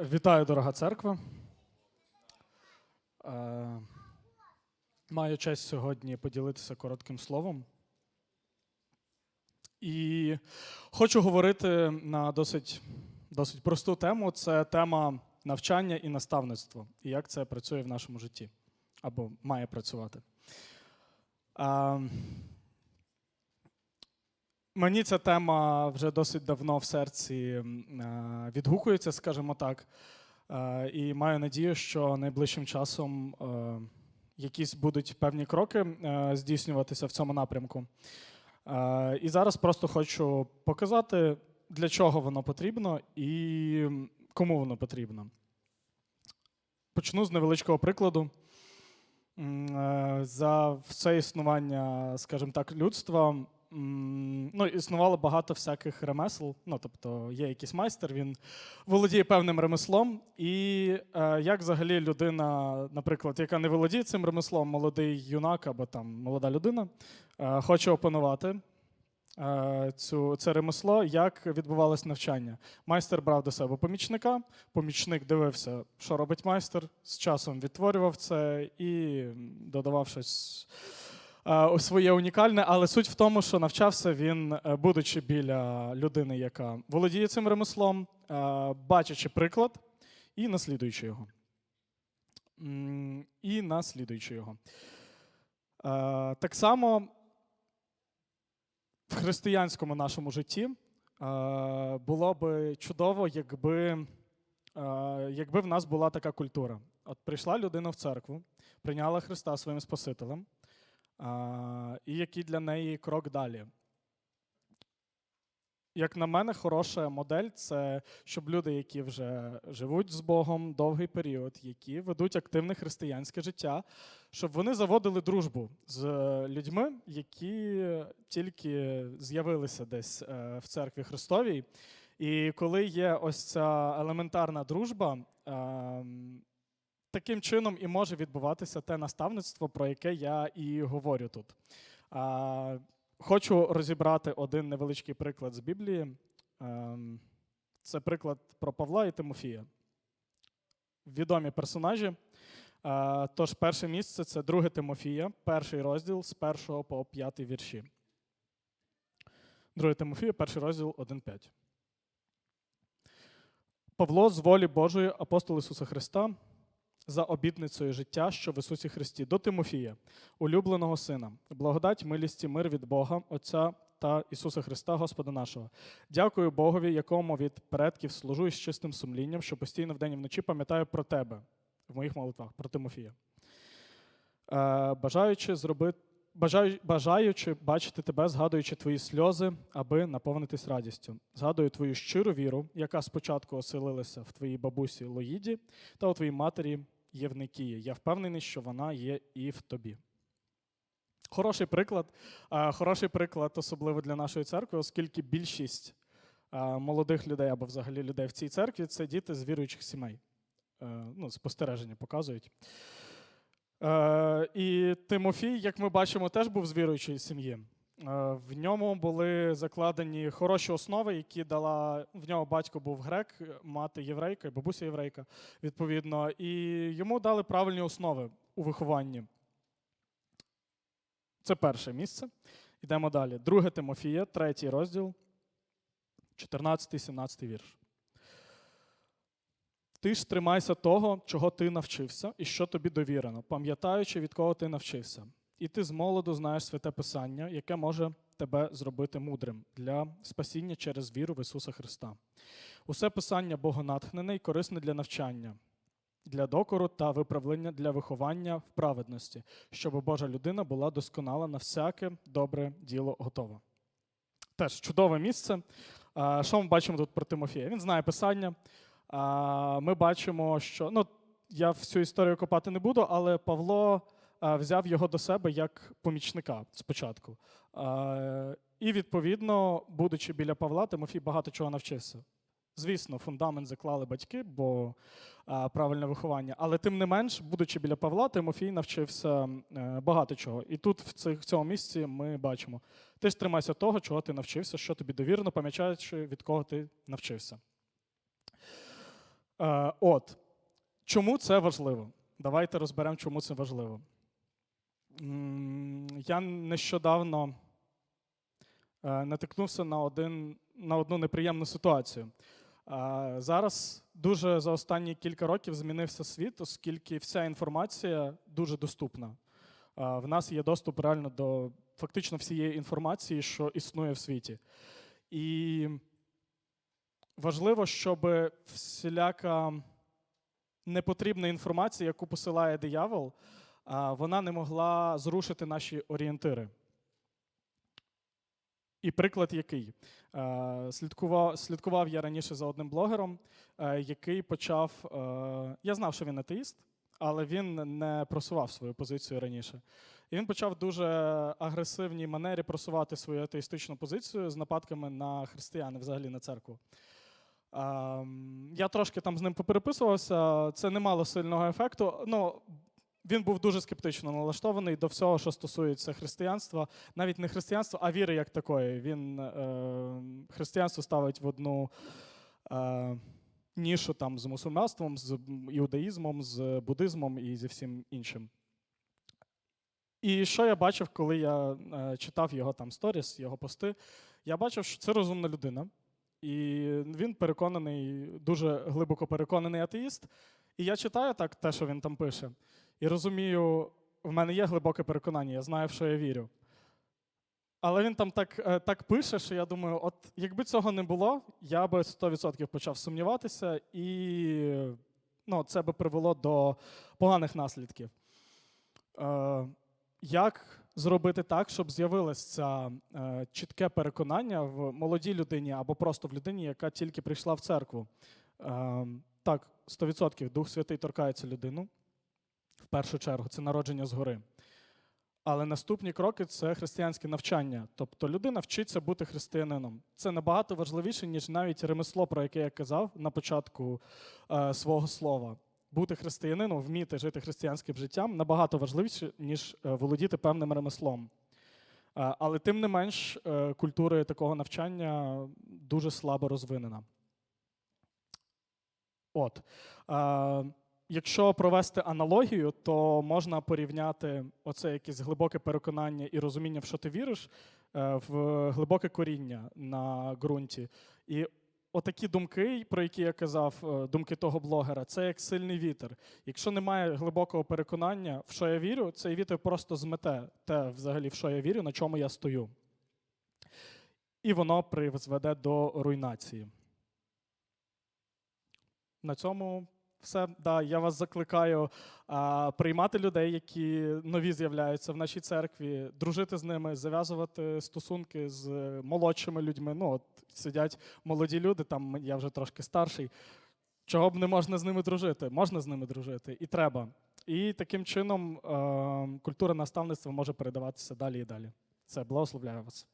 Вітаю, дорога церква. Е, Маю честь сьогодні поділитися коротким словом. І хочу говорити на досить, досить просту тему. Це тема навчання і наставництво, і як це працює в нашому житті або має працювати. Мені ця тема вже досить давно в серці е, відгукується, скажімо так. Е, І маю надію, що найближчим часом е, якісь будуть певні кроки здійснюватися в цьому напрямку. І зараз просто хочу показати, для чого воно потрібно і кому воно потрібно. Почну з невеличкого прикладу. За все існування, скажімо так, людства ну, існувало багато всяких ремесел. Ну, тобто є якийсь майстер, він володіє певним ремеслом. І е, як взагалі людина, наприклад, яка не володіє цим ремеслом, молодий юнак або там молода людина, е, хоче опанувати. е, Цю, це ремесло, як відбувалось навчання. Майстер брав до себе помічника, помічник дивився, що робить майстер, з часом відтворював це і додавав щось своє унікальне, але суть в тому, що навчався він, е, будучи біля людини, яка володіє цим ремеслом, е, бачачи приклад і наслідуючи його. І наслідуючи його. Е, Так само в християнському нашому житті е, було би чудово, якби, е, якби в нас була така культура. От прийшла людина в церкву, прийняла Христа своїм Спасителем. І який для неї крок далі. Як на мене, хороша модель це щоб люди, які вже живуть з Богом довгий період, які ведуть активне християнське життя, щоб вони заводили дружбу з е, людьми, які тільки з'явилися десь е, в церкві Христовій. І коли є ось ця елементарна дружба, ем, таким чином і може відбуватися те наставництво, про яке я і говорю тут. Хочу розібрати один невеличкий приклад з Біблії. Ем, Це приклад про Павла і Тимофія. Відомі персонажі. Тож, перше місце це 2 Тимофія, перший розділ з 1 по 5 вірші. 2 Тимофія, перший розділ 1.5. Павло з волі Божої, апостол Ісуса Христа, за обітницею життя, що в Ісусі Христі, до Тимофія, улюбленого Сина, благодать, милість мир від Бога, Отця та Ісуса Христа, Господа нашого. Дякую Богові, якому від предків служу із чистим сумлінням, що постійно вдень і вночі пам'ятаю про тебе в моїх молитвах, про Тимофія. Е, бажаючи зробити. Бажаючи бачити тебе, згадуючи твої сльози, аби наповнитись радістю. Згадую твою щиру віру, яка спочатку оселилася в твоїй бабусі Лоїді та у твоїй матері Євникії. Я впевнений, що вона є і в тобі. Хороший приклад, хороший приклад, особливо для нашої церкви, оскільки більшість молодих людей або взагалі людей в цій церкві це діти з віруючих сімей. Е, Ну, спостереження показують. Е, І Тимофій, як ми бачимо, теж був з віруючої сім'ї. Е, В ньому були закладені хороші основи, які дала. В нього батько був грек, мати єврейка бабуся єврейка, відповідно. І йому дали правильні основи у вихованні. Це перше місце. Йдемо далі. Друге Тимофія, третій розділ, 14-17 вірш. Ти ж тримайся того, чого ти навчився, і що тобі довірено, пам'ятаючи, від кого ти навчився. І ти з молоду знаєш святе Писання, яке може тебе зробити мудрим для спасіння через віру в Ісуса Христа. Усе писання богонатхнене і корисне для навчання, для докору та виправлення для виховання в праведності, щоб Божа людина була досконала на всяке добре діло готова. Теж чудове місце. Що ми бачимо тут про Тимофія? Він знає писання. Ми бачимо, що ну, я всю історію копати не буду, але Павло взяв його до себе як помічника спочатку. І, відповідно, будучи біля Павла, Тимофій багато чого навчився. Звісно, фундамент заклали батьки, бо правильне виховання. Але тим не менш, будучи біля Павла, Тимофій навчився е, багато чого. І тут, в, цьому місці, ми бачимо: ти ж тримайся того, чого ти навчився, що тобі довірено, пам'ятаючи, від кого ти навчився. Е, от, чому це важливо? Давайте розберемо, чому це важливо. Я нещодавно е, натикнувся на, один, на одну неприємну ситуацію. Е, Зараз дуже за останні кілька років змінився світ, оскільки вся інформація дуже доступна. Е, В нас є доступ реально до фактично всієї інформації, що існує в світі. І важливо, щоб всіляка непотрібна інформація, яку посилає диявол, вона не могла зрушити наші орієнтири. І приклад який? Е, Слідкував, слідкував я раніше за одним блогером, е, який почав. е, Я знав, що він атеїст, але він не просував свою позицію раніше. І він почав дуже агресивній манері просувати свою атеїстичну позицію з нападками на християн, взагалі на церкву. Ем, Я трошки там з ним попереписувався, це не мало сильного ефекту. Ну, він був дуже скептично налаштований до всього, що стосується християнства, навіть не християнства, а віри як такої. Він е, християнство ставить в одну е, нішу там з мусульманством, з іудаїзмом, з буддизмом і зі всім іншим. І що я бачив, коли я е, читав його там сторіс, його пости, я бачив, що це розумна людина. І він переконаний, дуже глибоко переконаний атеїст. І я читаю так те, що він там пише, і розумію, в мене є глибоке переконання, я знаю, в що я вірю. Але він там так, е, так пише, що я думаю, от якби цього не було, я би 100% почав сумніватися, і ну, це би привело до поганих наслідків. Е, як зробити так, щоб з'явилося е, чітке переконання в молодій людині або просто в людині, яка тільки прийшла в церкву? Е, так, 100% Дух Святий торкається людину першу чергу, це народження згори. Але наступні кроки це християнське навчання. Тобто людина вчиться бути християнином. Це набагато важливіше, ніж навіть ремесло, про яке я казав на початку е, свого слова. Бути християнином, вміти жити християнським життям набагато важливіше, ніж е, володіти певним ремеслом. Е, але тим не менш, е, культура такого навчання дуже слабо розвинена. От. Якщо провести аналогію, то можна порівняти оце якесь глибоке переконання і розуміння, в що ти віриш, е, в глибоке коріння на ґрунті. І отакі думки, про які я казав, е, думки того блогера, це як сильний вітер. Якщо немає глибокого переконання, в що я вірю, цей вітер просто змете те, взагалі, в що я вірю, на чому я стою. І воно призведе до руйнації. На цьому все. Да, я вас закликаю а, приймати людей, які нові з'являються в нашій церкві, дружити з ними, зав'язувати стосунки з молодшими людьми. Ну, от сидять молоді люди, там я вже трошки старший. Чого б не можна з ними дружити? Можна з ними дружити, і треба. І таким чином е, культура наставництва може передаватися далі і далі. Все, благословляю вас.